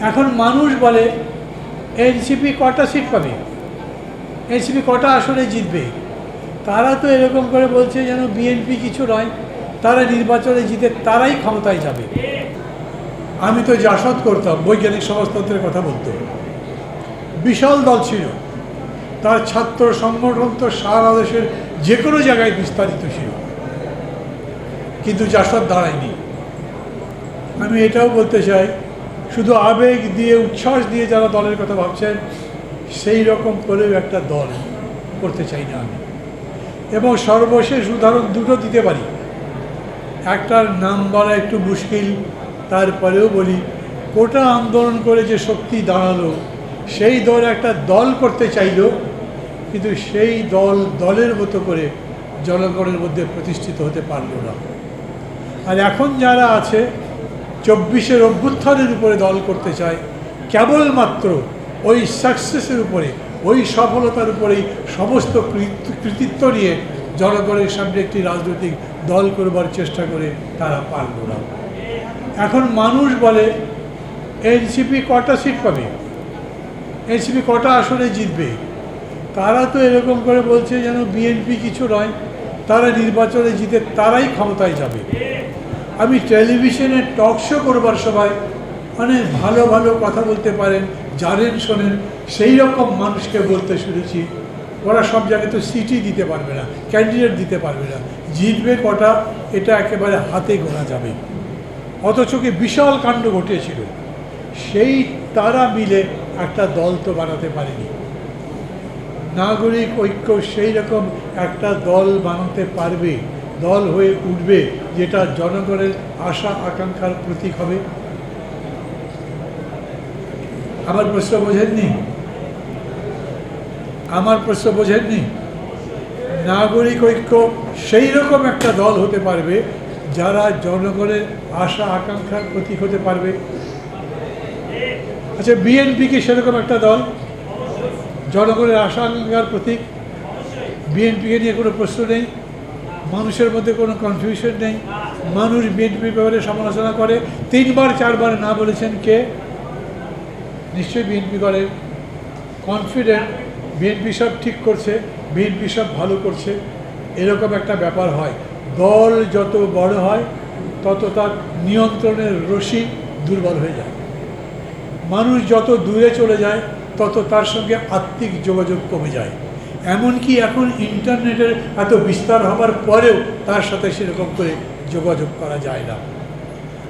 এখন মানুষ বলে, এনসিপি কটা সিট পাবে? এনসিপি কটা আসলে জিতবে? তারা তো এরকম করে বলছে যেন বিএনপি কিছু নয়, তারা নির্বাচনে জিতে তারাই ক্ষমতায় যাবে। আমি তো জাসদ করতাম, বৈজ্ঞানিক সমাজতন্ত্রের কথা বলতো। বিশাল দল ছিল। তার ছাত্র সংগঠন তো সারা দেশের যে কোনো জায়গায় বিস্তারিত ছিল। কিন্তু জাসদ দাঁড়ায়নি। আমি এটাও বলতে চাই শুধু আবেগ দিয়ে, উচ্ছ্বাস দিয়ে যারা দলের কথা ভাবছেন, সেই রকম করেও একটা দল করতে চাই না আমি। এবং সর্বশেষ উদাহরণ দুটো দিতে পারি। একটার নাম বলা একটু মুশকিল, তারপরেও বলি, কোটা আন্দোলন করে যে শক্তি দাঁড়াল, সেই দল একটা দল করতে চাইলো, কিন্তু সেই দল দলের মতো করে জনগণের মধ্যে প্রতিষ্ঠিত হতে পারল না। আর এখন যারা আছে চব্বিশের অভ্যুত্থানের উপরে দল করতে চায়। কেবলমাত্র ওই সাকসেসের উপরে, ওই সফলতার উপরেই সমস্ত কৃতিত্ব নিয়ে জনগণের সামনে একটি রাজনৈতিক দল করবার চেষ্টা করে তারা পারল না। এখন মানুষ বলে, এনসিপি কটা সিট পাবে? এনসিপি কটা আসলে জিতবে? তারা তো এরকম করে বলছে যেন বিএনপি কিছু নয়, তারা নির্বাচনে জিতে তারাই ক্ষমতায় যাবে। আমি টেলিভিশনে টক শো করবার সময় অনেক ভালো ভালো কথা বলতে পারেন, জানেন, শোনেন, সেই রকম মানুষকে বলতে শুনেছি। ওরা সব জায়গায় তো সিটি দিতে পারবে না, ক্যান্ডিডেট দিতে পারবে না। জিতবে কটা, এটা একেবারে হাতে গোনা যাবে। অথচ কি বিশাল কাণ্ড ঘটেছিল। সেই তারা মিলে একটা দল তো বানাতে পারেনি। নাগরিক ঐক্য সেই রকম একটা দল বানাতে পারবে। দল হয়ে উঠবে, যেটা জনগণের আশা, আকাঙ্ক্ষার প্রতীক হবে। আমার প্রশ্ন বোঝেননি? আমার প্রশ্ন বোঝেননি? নাগরিক ঐক্য সেই রকম একটা দল হতে পারবে, যারা জনগণের আশা, আকাঙ্ক্ষার প্রতীক হতে পারবে। আচ্ছা বিএনপি কি সেরকম একটা দল? জনগণের আশা, আকাঙ্ক্ষার প্রতীক? বিএনপিকে নিয়ে কোনো প্রশ্ন নেই? মানুষের মধ্যে কোনো কনফিউশন নেই। মানুষ বিএনপির ব্যাপারে সমালোচনা করে। তিনবার, চারবার না বলেছেন কে? নিশ্চয়ই বিএনপি করে কনফিডেন্ট বিএনপি সব ঠিক করছে বিএনপি সব ভালো করছে। এরকম একটা ব্যাপার হয়। দল যত বড় হয়, তত তার নিয়ন্ত্রণের রশি দুর্বল হয়ে যায়। মানুষ যত দূরে চলে যায়, তত তার সঙ্গে আত্মিক যোগাযোগ কমে যায়। এমনকি এখন ইন্টারনেটের এত বিস্তার হবার পরেও তার সাথে সেরকম করে যোগাযোগ করা যায় না।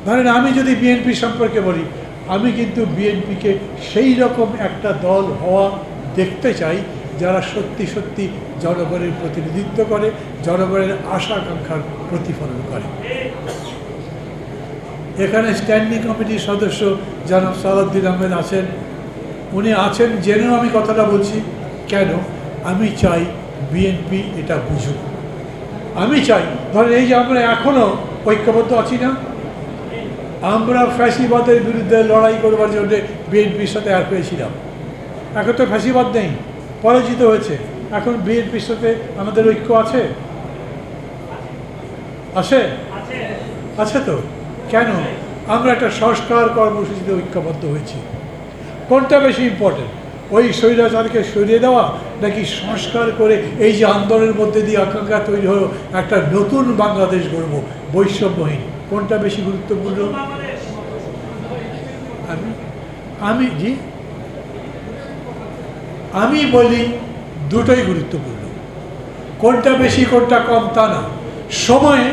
ধরেন আমি যদি বিএনপি সম্পর্কে বলি, আমি কিন্তু বিএনপিকে সেই রকম একটা দল হওয়া দেখতে চাই, যারা সত্যি সত্যি জনগণের প্রতিনিধিত্ব করে, জনগণের আশা আকাঙ্ক্ষার প্রতিফলন করে। এখানে স্ট্যান্ডিং কমিটির সদস্য জনাব সালাউদ্দিন আহমেদ আছেন। উনি আছেন জেনেও আমি কথাটা বলছি। কেন? আমি চাই বিএনপি এটা বুঝুক। আমি চাই, ধরেন এই যে আমরা এখনও ঐক্যবদ্ধ আছি না? আমরা ফ্যাসিবাদের বিরুদ্ধে লড়াই করবার জন্য বিএনপির সাথে এক হয়েছিলাম এখন তো ফ্যাসিবাদ নেই, পরাজিত হয়েছে। এখন বিএনপির সাথে আমাদের ঐক্য আছে? আছে? আছে তো। কেন? আমরা একটা সংস্কার কর্মসূচিতে ঐক্যবদ্ধ হয়েছি। কোনটা বেশি ইম্পর্টেন্ট ওই স্বৈরাচারকে সরিয়ে দেওয়া নাকি সংস্কার করে এই যে আন্দোলনের মধ্যে দিয়ে আকাঙ্ক্ষা তৈরি হলো, একটা নতুন বাংলাদেশ গড়ব, বৈষম্যহীন। কোনটা বেশি গুরুত্বপূর্ণ? আমি আমি, জি? আমি বলি দুটোই গুরুত্বপূর্ণ। কোনটা বেশি, কোনটা কম, তা না। সময়ে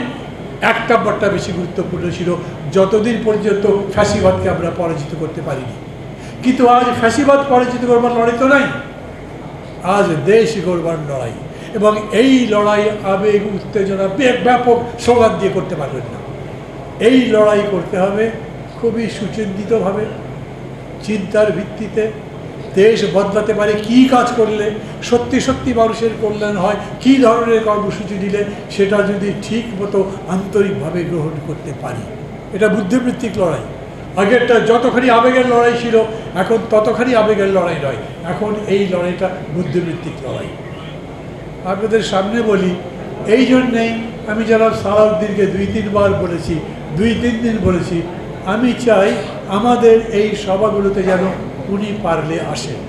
এক নাম্বারটা বেশি গুরুত্বপূর্ণ ছিল, যতদিন পর্যন্ত ফ্যাসিবাদকে আমরা পরাজিত করতে পারিনি। কিন্তু আজ ফ্যাসিবাদ পরাজিত করবার লড়াই তো নাই, আজ দেশ গড়বার লড়াই। এবং এই লড়াই আবেগ উত্তেজনা ব্যাপক স্লোগান দিয়ে করতে পারবেন না। এই লড়াই করতে হবে খুবই সুচিন্তিতভাবে, চিন্তার ভিত্তিতে। দেশ বদলাতে পারে, কি কাজ করলে, সত্যি সত্যি মানুষের কল্যাণ হয়, কি ধরনের কর্মসূচি দিলে সেটা যদি ঠিক মতো আন্তরিকভাবে গ্রহণ করতে পারি। এটা বুদ্ধিবৃত্তিক লড়াই। আগেরটা যতখানি আবেগের লড়াই ছিল, এখন ততখানি আবেগের লড়াই নয়। এখন এই লড়াইটা বুদ্ধিবৃত্তিক লড়াই। আপনাদের সামনে বলি, এই জন্যেই আমি যারা সালাউদ্দিনকে দুই তিনবার বলেছি, দুই তিন দিন বলেছি, আমি চাই আমাদের এই সভাগুলোতে যেন উনি পারলে আসেন।